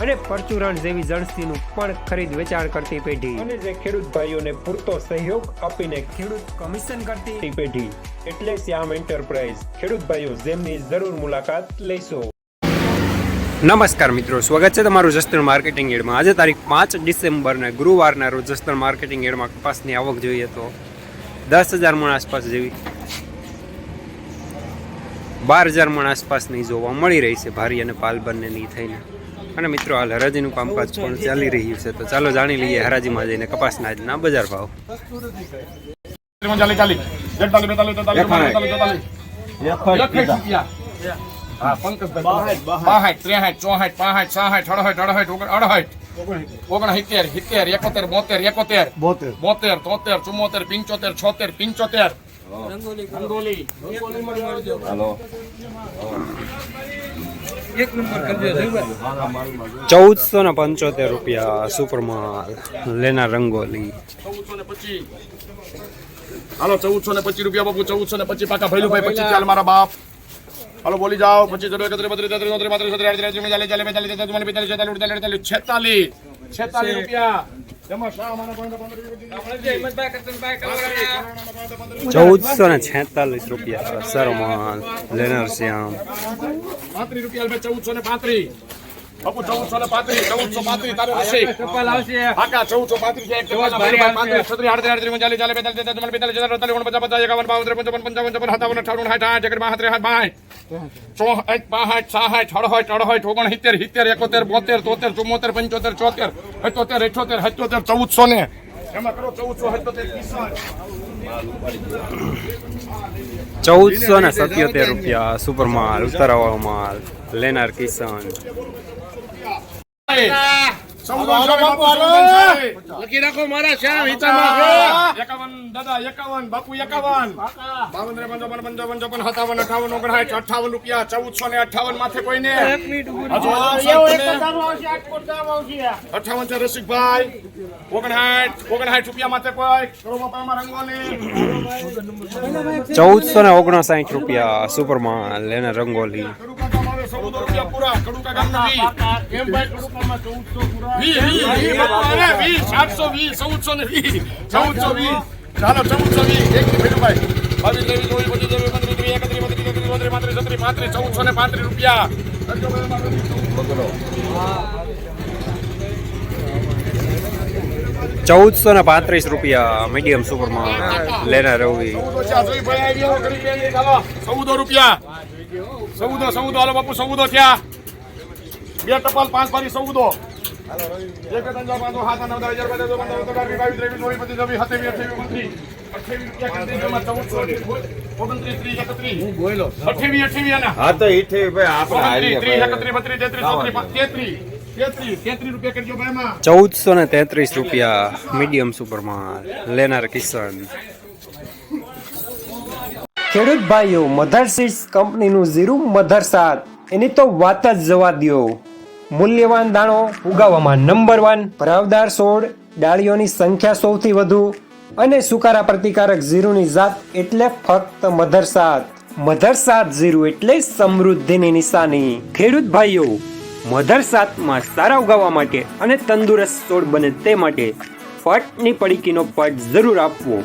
અને પરચુરણ જેવી જણસીનું પણ ખરીદ વેચાણ કરતી પેઢી. અને જે ખેડૂત ભાઈઓને પૂરતો સહયોગ આપીને ખેડૂત કમિશન કરતી પેઢી. એટલે શ્યામ એન્ટરપ્રાઇઝ ખેડૂત ભાઈઓ જેમની જરૂર મુલાકાત લેશો. નમસ્કાર મિત્રો સ્વાગત છે તમારું જસ્તણ માર્કેટિંગ એડમાં. આજે તારીખ પાંચ ડિસેમ્બરને ગુરુવારના રોજ જસ્તણ માર્કેટિંગ એડમાં કપાસની આવક જોઈએ તો દસ હજાર મણ આસપાસ જેવી બાર હજાર મણ આસપાસની જોવા મળી રહી છે ભારી અને પાલ બંનેની થઈને. અને મિત્રો હાલ હરાજીનું કામકાજ પણ ચાલી રહ્યું છે. તો ચાલો જાણી લઈએ હરાજીમાં જઈને કપાસના આજના બજાર ભાવ. ઓગણસિત્તેર સિત્તેર એકોતેર બોતેર એકોતેર. બોતેર. બોતેર તોતેર ચુમ્મોતેર પિંચોતેર છોતેર પિંચોતેર. રંગોલી ચૌદસો ને પંચોતેર રૂપિયા સુપરમાલ લેના રંગોલી હાલો, ચૌદસો ને પચીસ રૂપિયા બાપુ, ચૌદસો ને પચીસ પાકા ભૈલુભાઈ પચીસ ચાલ મારા બાપ. હાલો, બોલી જાઓ. અડતાલીસ અડતાલીસ છેતાલીસ છેતાલીસ રૂપિયા જેમાં શાહ માના પંદર પંદર ચૌદસો ને છેતાલીસ રૂપિયા સરમાલ લેનર શ્યામ. પાંત્રીસ રૂપિયા રૂપિયા ચૌદસો ને પાંત્રીસ. બાપુ ચૌદસો ને પાંત્રીસ ચૌદસો પાંત્રીસ તારું રસીદ પાકા ચૌદસો પાંત્રીસ પાંત્રીસ છત્રીસ આડત્રીસ આડત્રીસ ચાલીસ ચાલીસ બેતાલીસ તેતાલીસ ચુમ્માલીસ પિસ્તાલીસ છેતાલીસ અડતાલીસ ઓગણપચાસ પચાસ એકાવન બાવન ત્રેપન ચોપન પંચાવન સત્તાવન અઠાવન સાઠ આઠ એકડ બાસઠ ત્રેસઠ બાસઠ. ચોસઠ બાસઠ સાસઠ અડસઠ અડસઠ ઓગણસિત્તેર સિત્તેર એકોતેર બોતેર તોતેર ચુમ્મોતેર પંચોતેર ચોતેર અઠ્યોતેર અઠ્યોતેર સત્યોતેર ચૌદસો ને એમાં કરો ચૌદસો સત્યોતેર ચૌદસો ને સત્યોતેર રૂપિયા સુપરમાલ ઉતારાવાળો માલ લેનાર કિસાન. લખી રાખો મારા શ્યામ હિતામાં એકાવન દાદા એકાવન બાપુ એકાવન. બાવન ત્રેપન ચોપન પંચાવન ચોપન સત્તાવન અઠાવન ઓગણસાઠ અઠાવન રૂપિયા ચૌદસો ને અઠાવન માથે કોઈ ને અઠાવન છે રસિકભાઈ. ઓગણસાઠ ઓગણસાઠ રૂપિયા માથે કોઈ. કરો બાપામાં રંગોલી ચૌદસો ને ઓગણસાઠ રૂપિયા સુપરમાં લેને રંગોલી. ચૌદ રૂપિયા પૂરા? કડુકા ગામ ના સાતસો વીસ ચૌદસો ને ચૌદસો વીસ. ચાલો. ચૌદસો વીસ એક ભેટુભાઈ બાવીસ ત્રેવીસ ચોવીસ પચીસ છવ્વીસ પંત્રીસ ત્રીસ એકત્રીસ બત્રીસ તેત્રીસ ચોત્રીસ પાંત્રીસ છત્રીસ પાંત્રીસ ચૌદસો ને પાંત્રીસ રૂપિયા. ચૌદસો ને પાંત્રીસ રૂપિયા મીડિયમ સુપરમાં લેનાર રવિ ભાઈ. ચૌદો રૂપિયા. ચૌદો સૌદો હાલો બાપુ સૌદો થયા બે ટપાલ પાંચ પારી સૌદો એક બે ત્રણ ચાર પાંચ છ સાત નવ અઢાર બાવીસ ત્રેવીસ ચોવીસ પચીસ છવ્વીસ સત્યાવીસ અઠ્યાવીસ ચૌદસો ને તેત્રીસ રૂપિયા મીડિયમ સુપરમાલ લેનાર કિસાન ખેડૂત ભાઈઓ મધર સીડ્સ કંપનીનું ઝીરું મધર સાત એની તો વાત જ જવા દો મૂલ્યવાન દાણો ઉગાવવામાં નંબર વન ભરાવદાર છોડ, ડાળીઓની સંખ્યા સૌથી વધુ અને સુકારા પ્રતિકારક ઝીરુની જાત એટલે ફક્ત મધર સાત. મધર સાત ઝીરું એટલે સમૃદ્ધિની નિશાની. ખેડૂત ભાઈઓ મધર સાતમાં સારા ઉગાવવા માટે અને તંદુરસ્ત છોડ બને તે માટે ફટની પડીકીનો પટ જરૂર આપવો.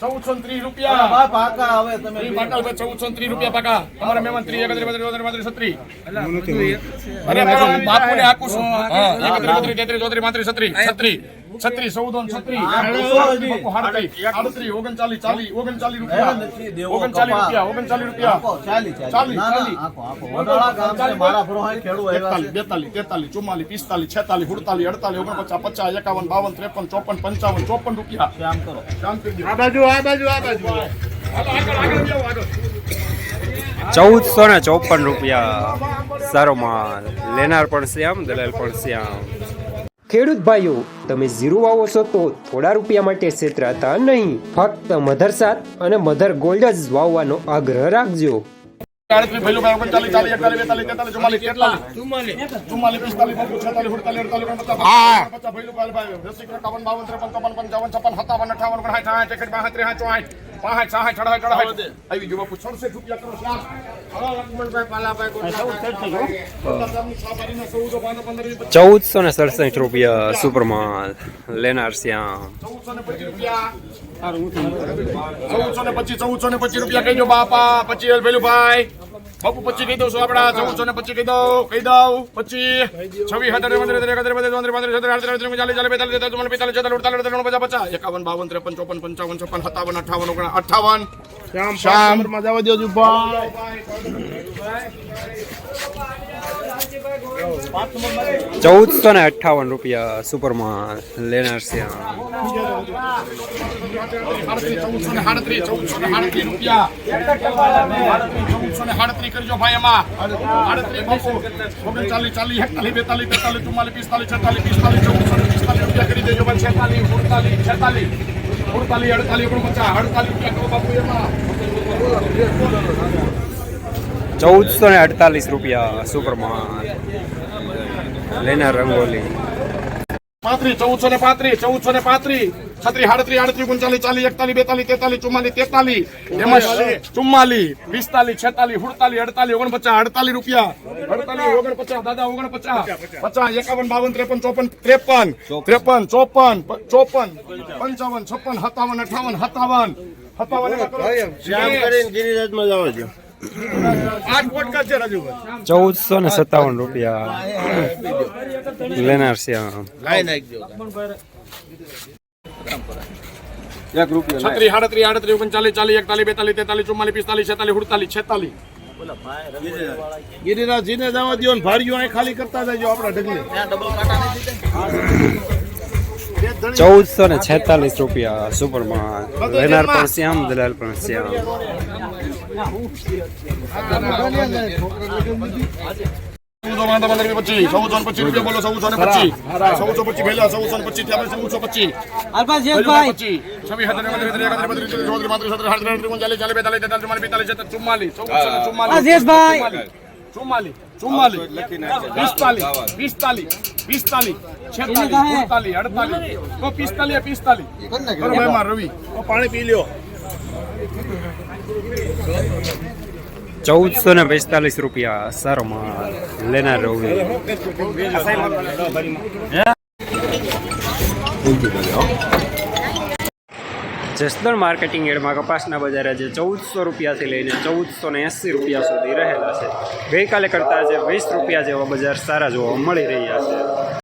ચૌદસો ને ત્રીસ રૂપિયા પાકા હવે તમે ચૌદસો ત્રીસ રૂપિયા પાકા. અમારા મહેમાન ત્રીસ એકત્રીસ બત્રીસ પાંત્રીસ છત્રીસ. અરે આપું છું હા એકત્રીસ બત્રીસ તેત્રીસ ચોત્રીસ પાંત્રીસ છત્રીસ છત્રીસ. છત્રીસ ચૌદ છત્રીસ. ઓગણચાલીસ ચાલીસ ઓગણચાલીસ રૂપિયા. ઓગણચાલીસ રૂપિયા ઓગણચાલીસ રૂપિયા. બેતાલીસ તેતાલીસ ચુમ્માલીસ પિસ્તાલીસ છેતાલીસ સુડતાલીસ અડતાલીસ ઓગણપચાસ પચાસ એકાવન બાવન ત્રેપન ચોપન પંચાવન ચોપન રૂપિયા. શ્યામ કરો. આ બાજુ આ બાજુ આ બાજુ. આગળ આગળ આગળ જાઓ, આગળ. ચૌદસો ને ચોપન રૂપિયા સારો માલ લેનાર પણ શ્યામ દલાલ પણ શ્યામ. ખેડૂત ભાઈઓ તમે ઝીરો વાવો છો તો થોડા રૂપિયા માટે છેતરાતા નહીં. ફક્ત મધર સાત અને મધર ગોલ્ડ જ વાવવાનો આગ્રહ રાખજો. આવી ગયો બાપુ સડસઠ રૂપિયા કરો શ્યામ ચૌદસો ને સડસઠ રૂપિયા સુપર માલ લેનાર શ્યામ. ચૌદસો ને પચીસ, ચૌદસો ને પચીસ રૂપિયા કહી દો બાપા. પછી ભાઈ બાપુ પચીસ કહી દઉં છું આપડા ચૌદસો ને પચીસ કહી દઉં કહી દઉં પછી છવ્વીસ હજાર પચાસ એકાવન બાવન ત્રેપન ચોપન પંચાવન છપ્પન સત્તાવન અઠાવન ઓગણ અઠાવન. શ્યામ શ્યામ. મજા વધ્યો છું ભાઈ ચૌદસો ને અઠ્ઠાવન રૂપિયા સુપર માલ લેનાર છે અડતાલીસ, અડતાલીસ રૂપિયા બાપુ એમાં. ચૌદસો ને અડતાલીસ રૂપિયા સુપર લેનાર રંગોલી. પાંત્રીસ, ચૌદસો ને પાંત્રીસ, ચૌદસો ને પાંત્રીસ, છત્રીસ, આડત્રીસ, આડત્રીસ, ઓગણચાલીસ, ચાલીસ, એકતાલીસ, બેતાલીસ, તેતાલીસ, ચુમ્માલીસ, તેતાલીસ, એમાં ચુમ્માલીસ, પિસ્તાલીસ, છેતાલીસ, સુડતાલીસ, અડતાલીસ, ઓગણપચાસ, અડતાલીસ રૂપિયા, અડતાલીસ, ઓગણપચાસ, દાદા ઓગણપચાસ, પચાસ, એકાવન, બાવન, ત્રેપન, ચોપન, ત્રેપન, ત્રેપન, ચોપન, ચોપન, પંચાવન, છપ્પન, સત્તાવન, અઠાવન, સત્તાવન, સત્તાવન એમાં કરો. શ્યામ કરીને ગિરિરાજમાં જવા ચૌદસો ને સત્તાવન રૂપિયા. લેનાર છે લાઈ નાખજો. છત્રીસ, આડત્રીસ, આડત્રીસ, ઓગણચાલીસ, ચાલીસ, એકતાલીસ, બેતાલીસ, તેતાલીસ, ચુમ્માલીસ, પિસ્તાલીસ, છેતાલીસ, સુડતાલીસ, છેતાલીસ. ગિરિરાજ જીને જવા દો ને ભાડીઓ અહીં ખાલી કરતા જજો આપણા ઢગલે. ચૌદસો ને છેતાલીસ રૂપિયા સુપર માલ લેનાર પણ શ્યામ દલાલ પણ શ્યામ. તેતાલીસ ચુમ્માલીસ પિસ્તાલીસ પિસ્તાલીસ પિસ્તાલીસ છેતાલીસ સુડતાલીસ અડતાલીસ પિસ્તાલીસ પિસ્તાલીસ રવિ પાણી પી લ્યો ચૌદસો ને પિસ્તાલીસ રૂપિયા સારો માલ લેનાર રવિ. જસદણ માર્કેટિંગ એડમાં કપાસના બજારે આજે ચૌદસો રૂપિયાથી લઈને ચૌદસો ને એંસી રૂપિયા સુધી રહેલા છે. ગઈકાલે કરતાં આજે વીસ રૂપિયા જેવા બજાર સારા જોવા મળી રહ્યા છે.